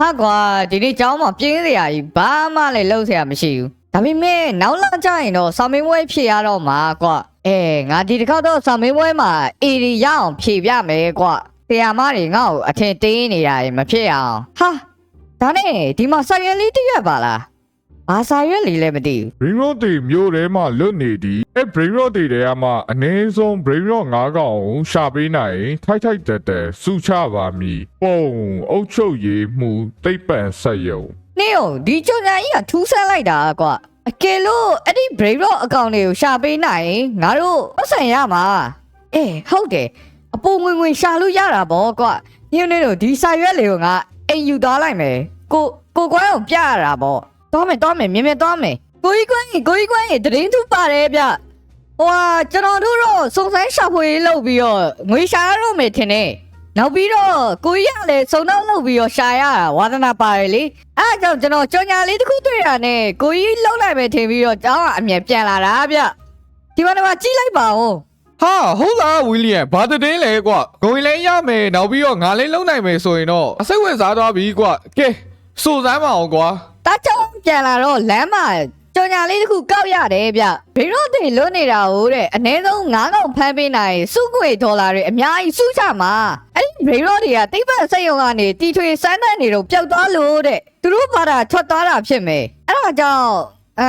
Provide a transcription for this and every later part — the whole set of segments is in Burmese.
ဟာကွာဒီနေ့ကျောင်းမှာပြင်းစရာကြီးဘာမှလည်းလုပ်စရာမရှိဘူးဒါပေမဲ့နောက်လာကြရင်တော့စာမင်းပွဲဖြည့်ရတော့မှာကွာအဲငါဒီတစ်ခေါက်တော့စာမင်းပွဲမှာအေရီရအောင်ဖြည့်ပြမယ်ကွာတရားမတွေငါ့ကိုအထင်သေးနေတာရင်မဖြစ်အောင်ဟာဒါနဲ့ဒီမှာစာရွက်လေးတစ်ရွက်ပါလား ဘာစာရွက်လေးလဲမသိဘူး brain rot တွေမျိုးထဲမှာလွတ်နေသည်အဲ brain rot တွေထဲမှာအနည်းဆုံး brain rot ၅កောင်ကိုရှာပေးနိုင်ရင်ထိုက်ထိုက်တက်တက်စူချပါမည်ပုံအုတ်ချုပ်ရည်မှုတိတ်ပံဆက်ယုံနေအောင်ဒီကြောင်ညာကြီးကထူးဆန်းလိုက်တာကွာအကယ်လို့အဲ့ဒီ brave rock အကောင့်တွေကိုရှာပေးနိုင်ရင်ငါတို့ပတ်စံရမှာအေးဟုတ်တယ်အပေါ်ငွေငွေရှာလို့ရတာဗောကွာညနေတို့ဒီစာရွက်လေးကိုငါအိမ်ယူသွားလိုက်မယ်ကိုကိုကွမ်းကိုပြရတာဗော သွားမယ်သွားမယ်မြင်မြင်သွားမယ်ကိုကြီးကွမ်းကြီးကိုကြီးကွမ်းကြီးတရင်သူပါတယ်ဗျဟိုဟာကျွန်တော်တို့တော့စုံစမ်းရှာဖွေရေးလုပ်ပြီးတော့ငွေရှာရတော့မယ်ထင်တယ်နောက်ပြီးတော့ကိုကြီးကလည်းစုံတော့လုပ်ပြီးတော့ရှာရတာဝါသနာပါတယ်လေအဲ့ဒါကြောင့်ကျွန်တော်ကြော်ညာလေးတစ်ခုတွေ့တာနဲ့ကိုကြီးလှုပ်လိုက်မယ်ထင်ပြီးတော့ကျောင်းကအမြဲပြန်လာတာဗျဒီမှာတော့ကြည့်လိုက်ပါဦးဟာဟုတ်လားဝီလီယံဘာတည်င်းလဲကွာဂုံရင်လည်းရမယ်နောက်ပြီးတော့ငါလည်းလုံနိုင်မယ်ဆိုရင်တော့အစိတ်ဝင်စားသွားပြီကွာကဲစိုးစမ်းမအောင်ကွာတာကျောင်း ပြန်လာတော့လမ်းမှာကြော်ညာလေးတစ်ခုကောက်ရတယ်ဗျဘိရော့တွေလွတ်နေတာဟုတ်တဲ့အနည်းဆုံး9កောင်ဖမ်းပေးနိုင်စုခွေဒေါ်လာတွေအများကြီးစုချမှာအဲ့ဒီဘိရော့တွေကတိတ်ပတ်စိတ်ယုံကနေတီထွေစမ်းတဲ့နေတော့ပျောက်သွားလို့တဲ့သူတို့ဘာသာထွက်သွားတာဖြစ်မယ်အဲ့ဒါကြောင့်အဲ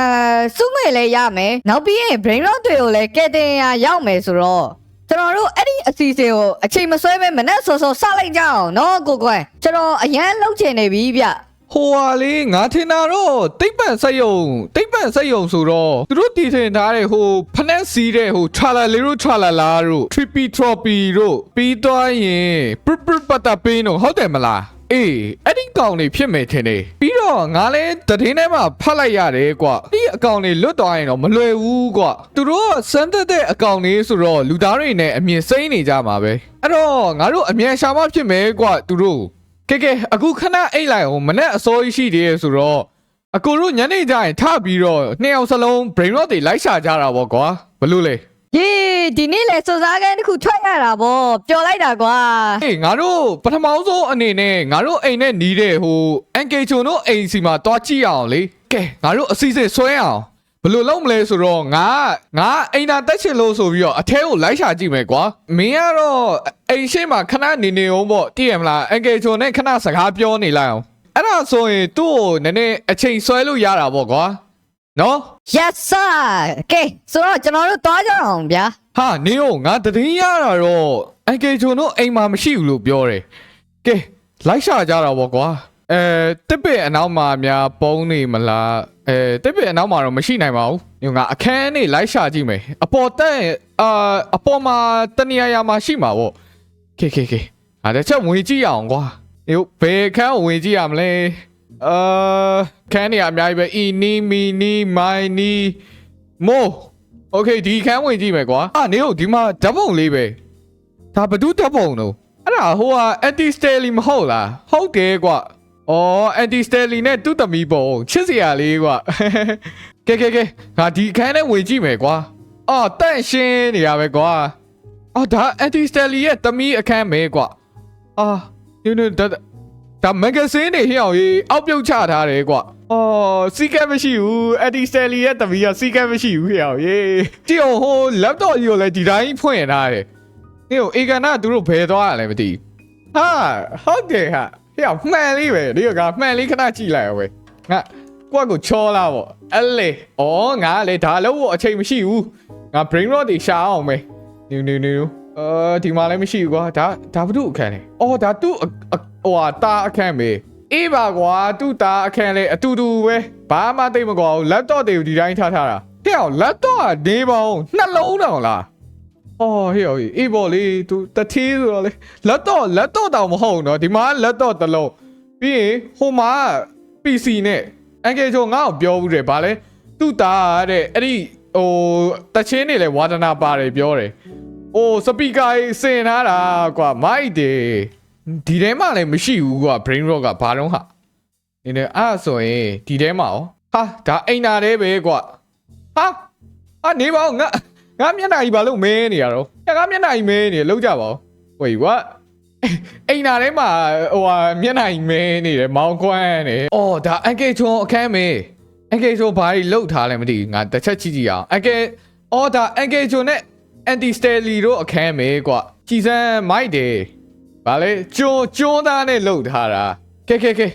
စုငွေလည်းရမယ်နောက်ပြီးရင် brain rot တွေကိုလည်းကဲတင်ရရောက်မယ်ဆိုတော့ကျွန်တော်တို့အဲ့ဒီအစီအစဉ်ကိုအချိန်မဆွဲပဲမနဲ့စောစောစလိုက်ကြအောင်နော်ကိုကွယ်ကျွန်တော်အရန်လှုပ်ချင်နေပြီဗျ ဟိုဟာလေငါထင်တာတော့တိတ်ပန်စက်ယုံတိတ်ပန်စက်ယုံဆိုတော့သူတို့တည်ထင်ထားတဲ့ဟိုဖနက်စီးတဲ့ဟို trala လေးတို့ trala လာတို့ trippy trophy တို့ပြီးသွားရင်ပရပရပတ်တာပင်းတို့ဟုတ်တယ်မလားအေးအဲ့ဒီကောင်နေဖြစ်မယ်ထင်တယ်ပြီးတော့ငါလဲတည်င်းထဲမှာဖတ်လိုက်ရတယ်ကွာဒီအကောင်နေလွတ်သွားရင်တော့မလွယ်ဘူးကွာသူတို့ကစမ်းသက်တဲ့အကောင်နေဆိုတော့လူသားတွေနဲ့အမြင်စိမ့်နေကြမှာပဲအဲ့တော့ငါတို့အမြန်ရှာမဖြစ်မယ်ကွာသူတို့ ကဲကဲအခုခဏအိတ်လိုက်အောင်မနဲ့အစိုးရရှိသေးရဲ့ဆိုတော့အကိုတို့ညနေကျရင်ထပြီးတော့နှစ်ယောက်စလုံး brain rot တွေလိုက်ရှာကြတာပေါ့ကွာဘလို့လဲယေဒီနေ့လေစုံစားကန်းတစ်ခုထွက်ရတာဗောပျော်လိုက်တာကွာအေးငါတို့ပထမဆုံးအနေနဲ့ငါတို့အိမ်နဲ့နီးတဲ့ဟိုအန်ကေချုံတို့အိမ်စီမှာတွားကြည့်အောင်လေကဲငါတို့အစီအစဉ်ဆွဲအောင် ဘယ်လိုလုပ်မလဲဆိုတော့ငါငါအိမ်သာတက်ချင်လို့ဆိုပြီးတော့အထဲကိုလိုက်ရှာကြည့်မယ်ကွာမင်းကတော့အိမ်ရှိမှာခဏနေနေအောင်ပေါ့တည်ရမလားအန်ကေချုံနဲ့ခဏစကားပြောနေလိုက်အောင်အဲ့ဒါဆိုရင်သူ့ကိုနည်းနည်းအချိန်ဆွဲလို့ရတာပေါ့ကွာနော် yes sir ကဲဆိုတော့ကျွန်တော်တို့သွားကြအောင်ဗျာဟာနေအောင်ငါတည်င်းရတာတော့အန်ကေချုံတို့အိမ်မှာမရှိဘူးလို့ပြောတယ်ကဲလိုက်ရှာကြတာပေါ့ကွာ အဲတစ်ပစ်အနောက်မှာများပုံးနေမလားအဲတစ်ပစ်အနောက်မှာတော့မရှိနိုင်ပါဘူးညငါအခန်းနေလိုက်ရှာကြည့်မယ်အပေါ်တက်အာအပေါ်မှာတနေရာရာမှာရှိမှာပေါ့ခေခေခေဟာတစ်ချက်ဝင်ကြည့်ရအောင်ကွာညဘယ်ခန်းကိုဝင်ကြည့်ရမလဲအာခန်းနေရာအများကြီးပဲအီနီမီနီမိုင်နီမို โอเคဒီခန်းဝင်ကြည့်မယ်ကွာအာနေဟုတ်ဒီမှာဓာတ်ပုံလေးပဲဒါဘဒုဓာတ်ပုံတော့အဲ့ဒါဟိုဟာ anti stely မဟုတ်လားဟုတ်တယ်ကွာ အော် anti stely နဲ့သူ့သမီးပုံချစ်စရာလေးကွာကဲကဲကဲငါဒီခန်းနဲ့ဝင်ကြည့်မယ်ကွာအော်တန့်ရှင်းနေရပဲကွာအော်ဒါ anti stely ရဲ့သမီးအခန်းပဲကွာအာနင်းနင်းဒါဒါမဂ္ဂဇင်းတွေဟိအောင်ရေးအောက်ပြုတ်ချထားတယ်ကွာအော်စီကက်မရှိဘူး anti stely ရဲ့သမီးကစီကက်မရှိဘူးဟိအောင်ရေးကြည့်အောင်ဟို laptop ကြီးကိုလည်းဒီတိုင်းဖွင့်ထားတယ်ဟိအောင်အေကန်နာသူတို့ဘယ်သွားရလဲမသိဘူးဟာဟုတ်တယ်ဟာ ဟိအောင်မှန်လေးပဲဒီကမှန်လေးခဏကြည့်လိုက်အောင်ပဲငါကိုယ့်ကိုချောလာပေါ့အဲ့လေဩငါလေဒါလို့ဖို့အချိန်မရှိဘူးငါ brain rot တွေရှာအောင်ပဲနူနူနူအာဒီမှာလည်းမရှိဘူးကွာဒါဒါဘာလို့အခန်းလဲအော်ဒါသူ့အအဟိုဟာတာအခန်းပဲအေးပါကွာသူ့တာအခန်းလေအတူတူပဲဘာမှသိမကွာဘူး laptop တွေကိုဒီတိုင်းထားထားတာဟဲ့အောင် laptop ကနေပေါင်းနှလုံးတောင်လား အော်ဟေ့ဟေ့အေးပေါ်လေသူတတိဆိုတော့လေ laptop laptop တောင်မဟုတ်တော့ဒီမှာ laptop တစ်လုံးပြီးရင်ဟိုမှာ PC နဲ့အန်ကယ်ချိုငါ့ကိုပြောဘူးတယ်ဗာလဲသူ့တာတဲ့အဲ့ဒီဟိုတချင်းနေလဲဝါဒနာပါတယ်ပြောတယ်အိုးစပီကာစင်ထားတာကွာမိုက်တယ်ဒီထဲမှာလည်းမရှိဘူးကွာ brain rot ကဘာတော့ဟာနေနေအဲ့ဒါဆိုရင်ဒီထဲမှာရောဟာဒါအိမ်နာတဲ့ပဲကွာဟာအာနေပါဦးငါ ငါမျက်နှာကြီးဘာလို့မဲနေရတော့ငါမျက်နှာကြီးမဲနေလောက်ကြပါဦး wait what အိမ်နာထဲမှာဟိုဟာမျက်နှာကြီးမဲနေတယ်မောင်းကွမ်းနေအော်ဒါအန်ကေချုံအခန်းမေအန်ကေချုံဘာကြီးလှုပ်ထားလဲမသိဘူးငါတစ်ချက်ကြည့်ကြည့်အောင်အန်ကေအော်ဒါအန်ကေချုံနဲ့အန်တီစတယ်လီတို့အခန်းမေကွာကြည်စမ်းမိုက်တယ်ဗာလေကျွန်းကျွန်းသားနဲ့လှုပ်ထားတာကဲကဲကဲ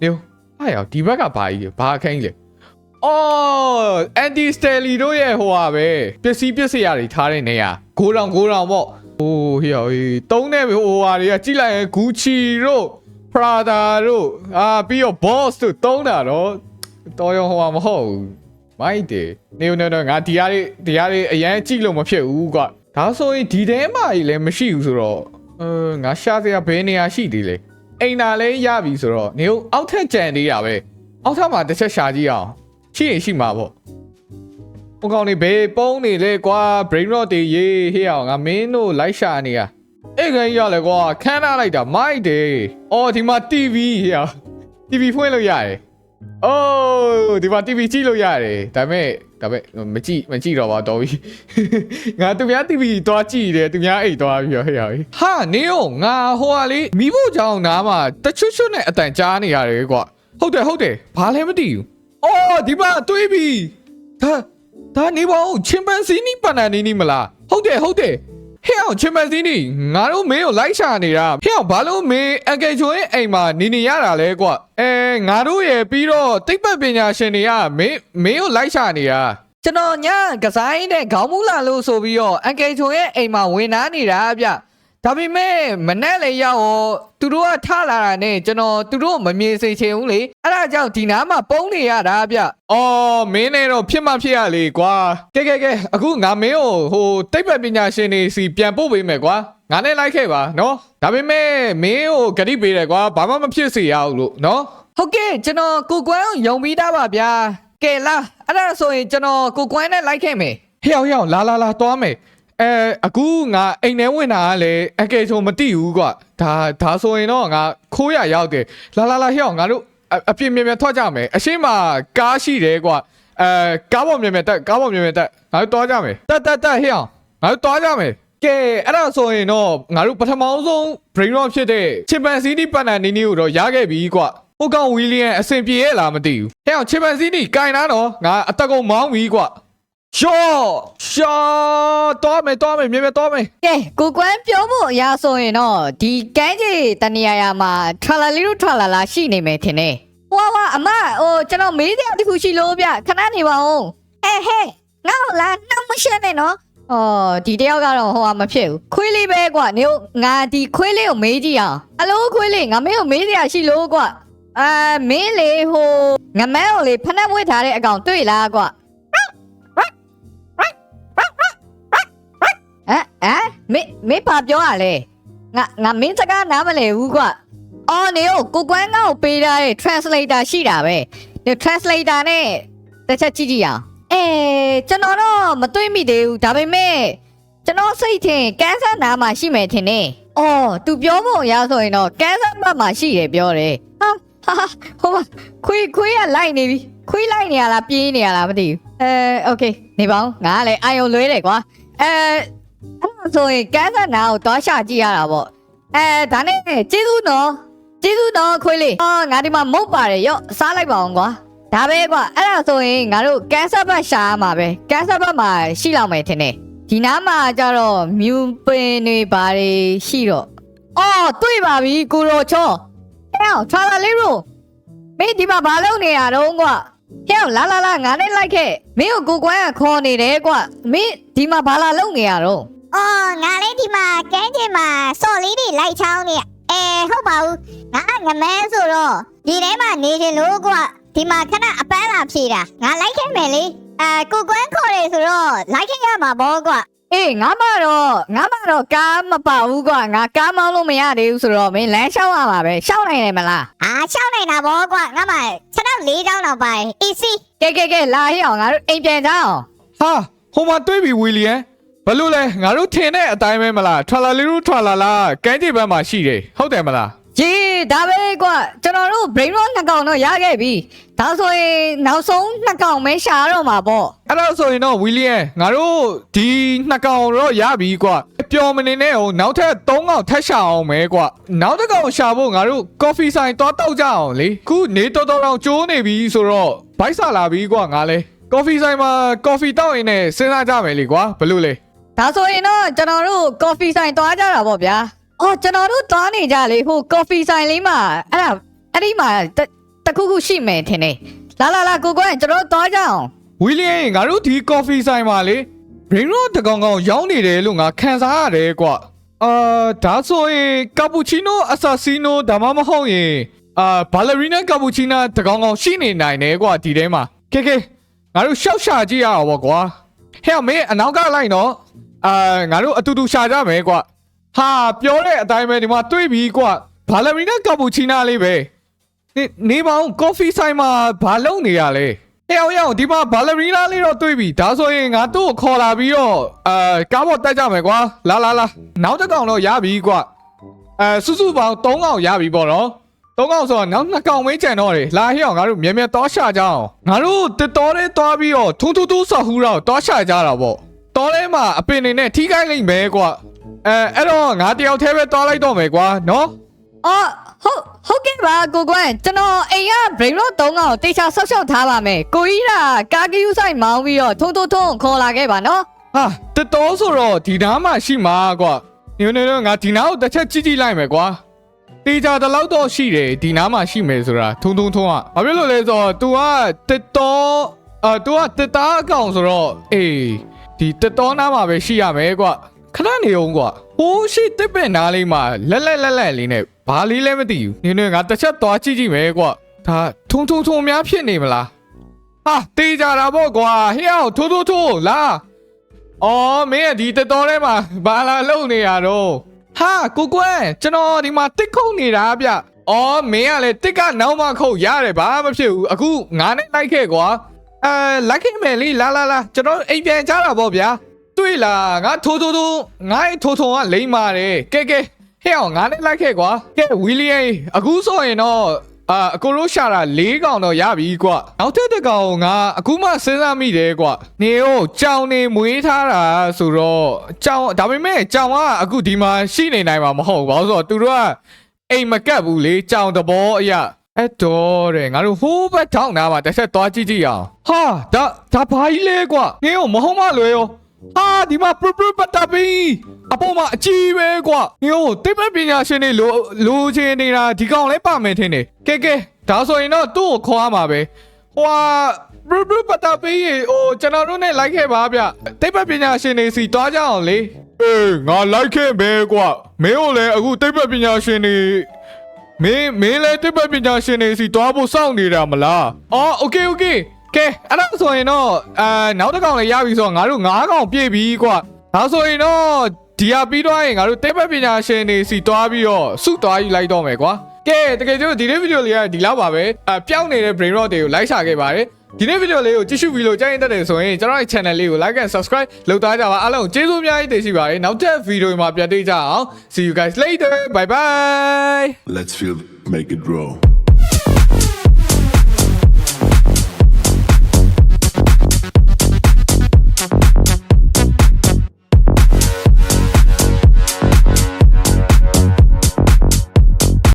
နေဟာရောဒီဘက်ကဘာကြီးလဲဘာအခန်းကြီးလဲ အော်အန်တီစတယ်လီတို့ရဲ့ဟိုဟာပဲပစ္စည်းပစ္စည်းတွေထားတဲ့နေရာ9000 9000ပေါ့ဟိုဟိုတုံးတဲ့ဟိုဟာတွေကကြည့်လိုက်ရင် Gucci တို့ Prada တို့အာပြီးတော့ Boss တို့တုံးတာတော့တော်ရောဟိုဟာမဟုတ်ဘူးမိုက်တယ်နေနေတော့ငါဒီရလေးဒီရလေးအရန်ကြည့်လို့မဖြစ်ဘူးကွာဒါဆိုရင်ဒီတဲမကြီးလည်းမရှိဘူးဆိုတော့အဲငါရှာစရာဘယ်နေရာရှိသေးလဲအိမ်သာလည်းရပြီဆိုတော့နေအောင်အောက်ထက်ကြံသေးတာပဲအောက်ထပ်မှာတစ်ချက်ရှာကြည့်အောင် ရှိရင်ရှိမှာပေါ့ဟိုကောင်နေဘေးပုံးနေလေကွာ brain rot တွေရေးဟေ့အောင်ငါမင်းတို့လိုက်ရှာနေရအဲ့ခင်ရလေကွာခန်းထားလိုက်တာမိုက်တယ်အော်ဒီမှာ TV ဟေ့အောင် TV ဖွင့်လို့ရတယ်အိုးဒီမှာ TV ကြည့်လို့ရတယ်ဒါပေမဲ့ဒါပေမဲ့မကြည့်မကြည့်တော့ပါတော်ပြီငါသူများ TV တွားကြည့်တယ်သူများအိတ်တွားပြီးတော့ဟေ့အောင်ဟာနေရောငါဟိုဟာလေးမိဖို့ကြောင်နားမှာတချွတ်ချွတ်နဲ့အတန်ကြားနေရတယ်ကွာဟုတ်တယ်ဟုတ်တယ်ဘာလဲမသိဘူး အော်ဒီမှာတွေးပြီဒါဒါနေပါဦးချင်ပန်စီနီပန်နာနီနီမလားဟုတ်တယ်ဟုတ်တယ်ဟဲ့အောင်ချင်ပန်စီနီငါတို့မင်းကိုလိုက်ရှာနေတာဟဲ့အောင်ဘာလို့မင်းအကယ်ချိုရဲ့အိမ်မှာနေနေရတာလဲကွအဲငါတို့ရဲ့ပြီးတော့တိတ်ပတ်ပညာရှင်တွေကမင်းမင်းကိုလိုက်ရှာနေတာကျွန်တော်ညကစားရင်းနဲ့ခေါင်းမူလာလို့ဆိုပြီးတော့အန်ကယ်ချုံရဲ့အိမ်မှာဝင်နာနေတာဗျ ဒါပေမဲ့မနဲ့လေရောက်တော့သူတို့ကထလာတာနဲ့ကျွန်တော်သူတို့မမြင်စေချင်ဘူးလေအဲ့ဒါကြောင့်ဒီနားမှာပုံနေရတာဗျအော်မင်းနဲ့တော့ဖြစ်မှဖြစ်ရလေကွာကဲကဲကဲအခုငါမင်းကိုဟိုတိတ်ပတ်ပညာရှင်တွေစီပြန်ပို့ပေးမယ်ကွာငါနဲ့လိုက်ခဲ့ပါနော်ဒါပေမဲ့မင်းကိုဂတိပေးတယ်ကွာဘာမှမဖြစ်စေရဘူးလို့နော်ဟုတ်ကဲ့ကျွန်တော်ကိုကွမ်းကိုယုံပြီးသားပါဗျာကဲလားအဲ့ဒါဆိုရင်ကျွန်တော်ကိုကွမ်းနဲ့လိုက်ခဲ့မယ်ဟျောက်ဟျောက်လာလာလာသွားမယ် အဲအခုငါအိမ်ထဲဝင်တာကလည်းအကယ်ဆိုမတိဘူးကွာဒါဒါဆိုရင်တော့ငါခိုးရရောက်တယ်လာလာလာဟျောက်ငါတို့အအပြင်းမြန်မြန်ထွက်ကြမယ်အရှိမကားရှိတယ်ကွာအဲကားပေါ်မြန်မြန်တက်ကားပေါ်မြန်မြန်တက်ငါတို့သွားကြမယ်တက်တက်တက်ဟျောက်ငါတို့သွားကြမယ်ကဲအဲ့ဒါဆိုရင်တော့ငါတို့ပထမဆုံး brain rot ဖြစ်တဲ့ချစ်ပန်စီနီပတ်နန်နီနီကိုတော့ရခဲ့ပြီကွာဟိုကောင်ဝီလီယံအဆင်ပြေရဲ့လားမသိဘူးဟဲ့အောင်ချစ်ပန်စီနီကင်လာတော့ငါအတက်ကုန်မောင်းပြီကွာ ရှော့ရှော့တော်မယ်တော်မယ်မြင်မြင်တော်မယ်ကဲကိုကွမ်းပြောဖို့အရာဆိုရင်တော့ဒီကန်းကြီးတနေရာရာမှာထလာလီတို့ထလာလာရှိနေမယ်ထင်တယ်ဟွာဟွာအမဟိုကျွန်တော်မေးတဲ့တစ်ခုရှိလို့ဗျခဏနေပါဦးဟဲ့ဟဲ့ငါ့ကိုလာနှမရှင်းနေနော်အော်ဒီတယောက်ကတော့ဟိုဟာမဖြစ်ဘူးခွေးလေးပဲကွာနေငါဒီခွေးလေးကိုမေးကြည့်အောင်အလိုခွေးလေးငါမင်းကိုမေးစရာရှိလို့ကွာအာမင်းလေဟိုငမန်းကိုလေဖနှက်ဝစ်ထားတဲ့အကောင်တွေ့လားကွာ ဟမ်ဟမ်မင်းမင်းဘာပြောရလဲငါငါမင်းစကားနားမလည်ဘူးကွာအော်နေကိုကိုကွမ်းကောက်ပေးထားတဲ့ translator ရှိတာပဲဒီ translator နဲ့တစ်ချက်ကြည့်ကြည့်အောင်အဲကျွန်တော်တော့မတွေးမိသေးဘူးဒါပေမဲ့ကျွန်တော်စိတ်ထင်ကန်ဆာနာမှာရှိမယ်ထင်တယ်။အော် तू ပြောဖို့အရဆိုရင်တော့ကန်ဆာဘတ်မှာရှိရပြောတယ်။ဟာဟာဟိုမှာခွေးခွေးကလိုက်နေပြီ။ခွေးလိုက်နေရလားပြေးနေရလားမသိဘူး။အဲ okay နေပါဦး။ငါကလည်းအာယုံလွဲတယ်ကွာ။အဲ အဲ့ဒါဆိုရင်ကန်းစနာကိုတောရှာကြည့်ရတာပေါ့အဲဒါနဲ့ကျေးဇူးနော်ကျေးဇူးနော်ခွေးလေးအော်ငါဒီမှာမုတ်ပါတယ်ရော့စားလိုက်ပါအောင်ကွာဒါပဲကွာအဲ့ဒါဆိုရင်ငါတို့ကန်းဆာဘတ်ရှာရမှာပဲကန်းဆာဘတ်မှာရှိလောက်မယ်ထင်တယ်ဒီနားမှာကျတော့မြူပင်တွေဘာတွေရှိတော့အော်တွေ့ပါပြီကိုရောချောဟဲ့အောင်ချာလာလေးရိုမင်းဒီမှာဘာလုပ်နေရတော့ကွာဟဲ့အောင်လာလာလာငါနဲ့လိုက်ခဲ့မင်းကိုကိုကွမ်းကခေါ်နေတယ်ကွာမင်းဒီမှာဘာလာလုပ်နေရတော့ အော်ငါလေးဒီမှာကန်းကျင်မှာစော်လေးတွေလိုက်ချောင်းနေအဲဟုတ်ပါဘူးငါငမန်းဆိုတော့ဒီထဲမှာနေချင်လို့ကွာဒီမှာခဏအပန်းလာဖြေတာငါလိုက်ခဲ့မယ်လေအဲကိုကွန်းခေါ်တယ်ဆိုတော့လိုက်ခဲ့ရမှာပေါ့ကွာအေးငါမတော့ငါမတော့ကားမပါဘူးကွာငါကားမောင်းလို့မရသေးဘူးဆိုတော့မင်းလမ်းလျှောက်ရမှာပဲလျှောက်နိုင်တယ်မလားအာရှောင်းနေတာပေါ့ကွာငါမှခြေထောက်၄ချောင်းတော့ပါတယ် easy ကဲကဲကဲလာဟိအောင်ငါတို့အိမ်ပြန်ကြအောင်ဟာဟိုမှာတွေ့ပြီဝီလီယံ ဘလို့လဲငါတို့ထင်တဲ့အတိုင်းပဲမလားထွာလာလီရူထွာလာလာကန်းကြီးဘက်မှာရှိတယ်ဟုတ်တယ်မလားဂျီဒါပဲကွာကျွန်တော်တို့ brain rot နှစ်ကောင်တော့ရခဲ့ပြီဒါဆိုရင်နောက်ဆုံးနှစ်ကောင်ပဲရှာတော့မှာပေါ့အဲ့ဒါဆိုရင်တော့ဝီလီယံငါတို့ဒီနှစ်ကောင်တော့ရပြီကွာပပျော်မနေနဲ့ဟိုနောက်ထပ်3កောက်ထက်ရှာအောင်မဲကွာနောက်တစ်ကောင်ရှာဖို့ငါတို့ coffee ဆိုင်သွားတောက်ကြအောင်လေခုနေတော်တော်တော်ကျိုးနေပြီဆိုတော့ဘိုက်စာလာပြီကွာငါလဲ coffee ဆိုင်မှာ coffee တောက်ရင်လည်းစဉ်းစားကြမယ်လေကွာဘယ်လိုလဲ ဒါဆိုရင်တော့ကျွန်တော်တို့ coffee ဆိုင်သွားကြတာပေါ့ဗျာအော်ကျွန်တော်တို့သွားနေကြလေဟို coffee ဆိုင်လေးမှာအဲ့ဒါအဲ့ဒီမှာတတခုခုရှိမယ်ထင်တယ်လာလာလာကိုကွန်းကျွန်တော်တို့သွားကြအောင်ဝီလီယံငါတို့ဒီ coffee ဆိုင်မှာလေ brain rot တကောင်ကောင်ရောင်းနေတယ်လို့ငါခံစားရတယ်ကွာအာဒါဆိုရင်ကာပူချီနိုအဆာဆီနိုဒါမှမဟုတ်ရင်အာဘာလရီနာကာပူချီနာတကောင်ကောင်ရှိနေနိုင်တယ်ကွာဒီထဲမှာကဲကဲငါတို့ရှောက်ရှာကြည့်ရအောင်ပေါ့ကွာဟဲ့မင်းအနောက်ကလိုက်နော် အာငါတို့အတူတူရှာကြမယ်ကွာဟာပြောတဲ့အတိုင်းပဲဒီမှာတွေ့ပြီကွာဘာလရီနာကာပူချီနာလေးပဲနေနေပါဦးကော်ဖီဆိုင်မှာဘာလုပ်နေရလဲဟဲ့အောင်ရအောင်ဒီမှာဘာလရီနာလေးတော့တွေ့ပြီဒါဆိုရင်ငါတို့ကိုခေါ်လာပြီးတော့အဲကားပေါ်တက်ကြမယ်ကွာလာလာလာနောက်တစ်ကောင်တော့ရပြီကွာအဲစုစုပေါင်း3ကောင်ရပြီပေါ့နော်3ကောင်ဆိုတော့နောက်2ကောင်ဝင်းချန်တော့လေလာဟဲ့အောင်ငါတို့မြဲမြဲတောရှာကြအောင်ငါတို့တစ်တော်လေးသွားပြီးတော့ထုံးထူးထူးဆော့ဟူတော့တောရှာကြတာပေါ့ တော်ထဲမှာအပင်နေနဲ့ထိခိုက်လိမ့်မယ်ကွာအဲအဲ့တော့ငါတယောက်တည်းပဲသွားလိုက်တော့မယ်ကွာနော် အော်ဟုတ်ဟုတ်ကဲ့ပါကိုကွန်းကျွန်တော်အိမ်က brain rot 3កောင်တေချာဆောက်ရှောက်ထားပါမယ်ကိုကြီးကကာကယူဆိုင်မောင်းပြီးတော့ထုံထုံထုံခေါ်လာခဲ့ပါနော် ဟာတတော်ဆိုတော့ဒီနားမှာရှိမှာကွာညနေတော့ငါဒီနားကိုတစ်ချက်ကြည့်ကြည့်လိုက်မယ်ကွာတေချာတလောက်တော့ရှိတယ်ဒီနားမှာရှိမယ်ဆိုတာထုံထုံထုံอ่ะဘာဖြစ်လို့လဲဆိုတော့ तू ကတတော်အာ तू ကတသားအကောင်ဆိုတော့အေး ဒီတတော်နားမှာပဲရှိရမယ်ကွာခဏနေအောင်ကွာဟိုးရှိတစ်ပင်နားလေးမှာလက်လက်လက်လက်လေးနဲ့ဘာလေးလဲမသိဘူးညနေငါတစ်ချက်သွားကြည့်ကြည့်မယ်ကွာဒါထုံထုံထုံများဖြစ်နေမလားဟာတေးကြတာပေါ့ကွာဟဲ့အောင်ထိုးထိုးထိုးလာအော်မင်းကဒီတတော်ထဲမှာဘာလာလုံနေရတော့ဟာကိုကွန်းကျွန်တော်ဒီမှာတစ်ခုတ်နေတာဗျအော်မင်းကလည်းတစ်ကနောက်မှခုတ်ရတယ်ဘာမှမဖြစ်ဘူးအခုငါနဲ့လိုက်ခဲ့ကွာ အဲလိုက်ခဲ့မယ်လေလာလာလာကျွန်တော်အိမ်ပြန်ကြတာပေါ့ဗျာတွေ့လားငါထိုးထိုးထိုးငါ့ထိုးထိုးကလိမ့်ပါတယ်ကဲကဲဟဲ့အောင်ငါနဲ့လိုက်ခဲ့ကွာကဲဝီလီယံအခုဆိုရင်တော့အာအကိုတို့ရှာတာ၄កောင်တော့ရပြီကွာနောက်ထပ်တစ်ကောင်ငါအခုမှစဉ်းစားမိတယ်ကွာနေကိုကြောင်နေမွေးထားတာဆိုတော့ကြောင်ဒါပေမဲ့ကြောင်ကအခုဒီမှာရှိနေနိုင်မှာမဟုတ်ဘူးဘာလို့ဆိုတော့သူတို့ကအိမ်မကတ်ဘူးလေကြောင်တဘောအရာ အဲ့တော့တဲ့ငါတို့ဟိုးဘက်ထောင်းနာမှာတစ်ဆက်သွားကြည့်ကြည့်အောင်ဟာဒါဒါဘာကြီးလဲကွာနေကိုမဟုတ်မလွယ်ရောဟာဒီမှာပရပရပတာပီအပေါ်မှာအကြီးပဲကွာနေကိုတိတ်ပပညာရှင်တွေလိုလိုချင်နေတာဒီကောင်လဲပါမယ်ထင်တယ်ကဲကဲဒါဆိုရင်တော့သူ့ကိုခေါ်ရမှာပဲဟွာဘရဘရပတာပီရေဟိုကျွန်တော်တို့နဲ့လိုက်ခဲ့ပါဗျတိတ်ပပညာရှင်တွေစီတွားကြအောင်လေအေးငါလိုက်ခဲ့ပဲကွာမင်းတို့လည်းအခုတိတ်ပပညာရှင်တွေ မင်းမင်းလည်းတစ်ပတ်ပညာရှင်တွေစီတွားဖို့စောင့်နေတာမလားအော်โอเคโอเคကဲအဲ့ဒါဆိုရင်တော့အာနောက်တစ်ကောင်လည်းရပြီဆိုတော့ငါတို့၅ကောင်ပြည့်ပြီကွာဒါဆိုရင်တော့ဒီဟာပြီးတော့ရင်ငါတို့တစ်ပတ်ပညာရှင်တွေစီတွားပြီးတော့စုတွားယူလိုက်တော့မယ်ကွာကဲတကယ်ကျတော့ဒီနေ့ဗီဒီယိုလေးကဒီလောက်ပါပဲအပျောက်နေတဲ့ brain rot တွေကိုလိုက်ရှာခဲ့ပါတယ် ဒီနေ့ဗီဒီယိုလေးကိုကြည့်ရှုပြီးလို့ကြိုက်ရင်တက်တယ်ဆိုရင်ကျွန်တော်ရဲ့ channel လေးကို like and subscribe လုပ်သားကြပါအားလုံးကျေးဇူးအများကြီးတင်ရှိပါတယ်နောက်ထပ်ဗီဒီယိုမှာပြန်တွေ့ကြအောင် see you guys later bye bye Let's feel, make it grow.